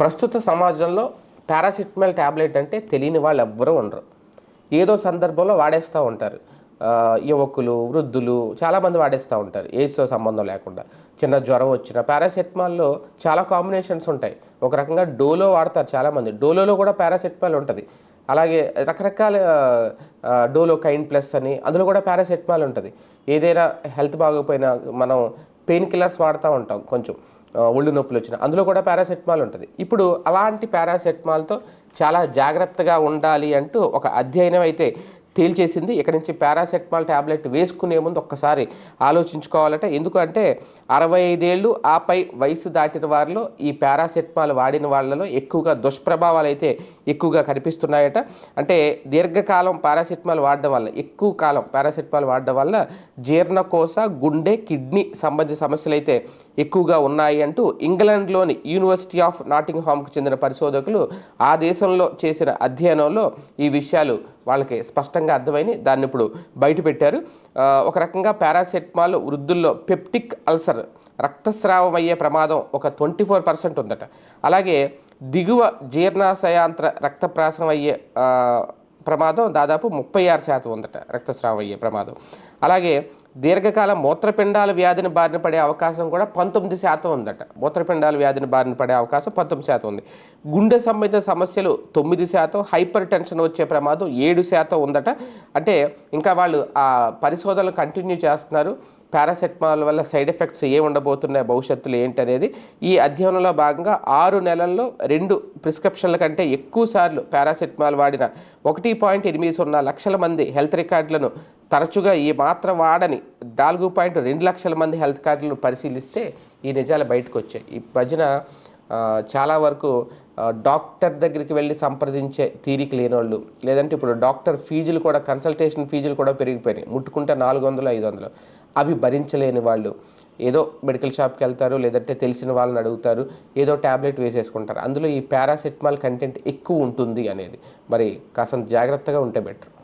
ప్రస్తుత సమాజంలో paracetamol tablet అంటే తెలియని వాళ్ళు ఎవ్వరూ ఉండరు. ఏదో సందర్భంలో వాడేస్తూ ఉంటారు. యువకులు వృద్ధులు చాలామంది వాడేస్తూ ఉంటారు. ఏజ్తో సంబంధం లేకుండా. చిన్న జ్వరం వచ్చిన పారాసెటమాల్లో చాలా కాంబినేషన్స్ ఉంటాయి. ఒక రకంగా డోలో వాడతారు చాలామంది. డోలోలో కూడా పారాసెటమాల్ ఉంటుంది. అలాగే రకరకాల డోలో కైన్ ప్లస్ అని అందులో కూడా పారాసెటమాల్ ఉంటుంది. ఏదైనా హెల్త్ బాగోకపోయినా మనం పెయిన్ కిల్లర్స్ వాడుతూ ఉంటాం కొంచెం. ఒళ్ళు నొప్పులు వచ్చిన అందులో కూడా పారాసెటమాల్ ఉంటుంది. ఇప్పుడు అలాంటి పారాసెటమాల్తో చాలా జాగ్రత్తగా ఉండాలి అంటూ ఒక అధ్యయనం అయితే తేల్చేసింది. ఇక్కడ నుంచి పారాసెటమాల్ ట్యాబ్లెట్ వేసుకునే ముందు ఒక్కసారి ఆలోచించుకోవాలట. ఎందుకంటే అరవై ఐదేళ్ళు ఆపై వయసు దాటిన వారిలో ఈ పారాసెటమాల్ వాడిన వాళ్ళలో ఎక్కువగా దుష్ప్రభావాలు అయితే ఎక్కువగా కనిపిస్తున్నాయట. అంటే దీర్ఘకాలం పారాసెటమాల్ వాడడం వల్ల ఎక్కువ కాలం పారాసెటమాల్ వాడడం వల్ల జీర్ణకోశ గుండె కిడ్నీ సంబంధిత సమస్యలు అయితే ఎక్కువగా ఉన్నాయి అంటూ ఇంగ్లాండ్లోని యూనివర్సిటీ ఆఫ్ నాటింగ్ హామ్కు చెందిన పరిశోధకులు ఆ దేశంలో చేసిన అధ్యయనంలో ఈ విషయాలు వాళ్ళకి స్పష్టంగా అర్థమైనవి దాన్ని ఇప్పుడు బయటపెట్టారు ఒక రకంగా పారాసెటమాల్ వృద్ధుల్లో పెప్టిక్ అల్సర్ రక్తస్రావం అయ్యే ప్రమాదం ఒక ట్వంటీ ఫోర్ పర్సెంట్ ఉందట. అలాగే దిగువ జీర్ణాశయాంత్ర రక్తప్రాసం అయ్యే ప్రమాదం దాదాపు ముప్పై ఆరు శాతం ఉందట రక్తస్రావం అయ్యే ప్రమాదం. అలాగే దీర్ఘకాలం మూత్రపిండాల వ్యాధిని బారిన పడే అవకాశం కూడా పంతొమ్మిది శాతం ఉందట. మూత్రపిండాల వ్యాధిని బారిన పడే అవకాశం పంతొమ్మిది శాతం ఉంది. గుండె సంబంధిత సమస్యలు తొమ్మిది శాతం హైపర్ టెన్షన్ వచ్చే ప్రమాదం ఏడు శాతం ఉందట. అంటే ఇంకా వాళ్ళు ఆ పరిశోధనలు కంటిన్యూ చేస్తున్నారు. పారాసెటమాల్ వల్ల సైడ్ ఎఫెక్ట్స్ ఏ ఉండబోతున్నాయి భవిష్యత్తులో ఏంటనేది ఈ అధ్యయనంలో భాగంగా ఆరు నెలల్లో రెండు ప్రిస్క్రిప్షన్ల కంటే ఎక్కువ సార్లు పారాసెటమాల్ వాడిన ఒకటి పాయింట్ ఎనిమిది సున్నా లక్షల మంది హెల్త్ రికార్డులను తరచుగా ఈ మాత్ర వాడని నాలుగు పాయింట్ రెండు లక్షల మంది హెల్త్ కార్డులను పరిశీలిస్తే ఈ నిజాలు బయటకు వచ్చాయి. ఈ మధ్యన చాలా వరకు డాక్టర్ దగ్గరికి వెళ్ళి సంప్రదించే తీరిక లేని వాళ్ళు లేదంటే ఇప్పుడు డాక్టర్ ఫీజులు కూడా కన్సల్టేషన్ ఫీజులు కూడా పెరిగిపోయినాయి. ముట్టుకుంటే నాలుగు వందలు ఐదు వందలు. అవి భరించలేని వాళ్ళు. ఏదో మెడికల్ షాప్కి వెళ్తారు లేదంటే తెలిసిన వాళ్ళని అడుగుతారు ఏదో ట్యాబ్లెట్ వేసేసుకుంటారు. అందులో ఈ పారాసెటమాల్ కంటెంట్ ఎక్కువ ఉంటుంది అనేది. మరి కాస్త జాగ్రత్తగా ఉంటే బెటర్.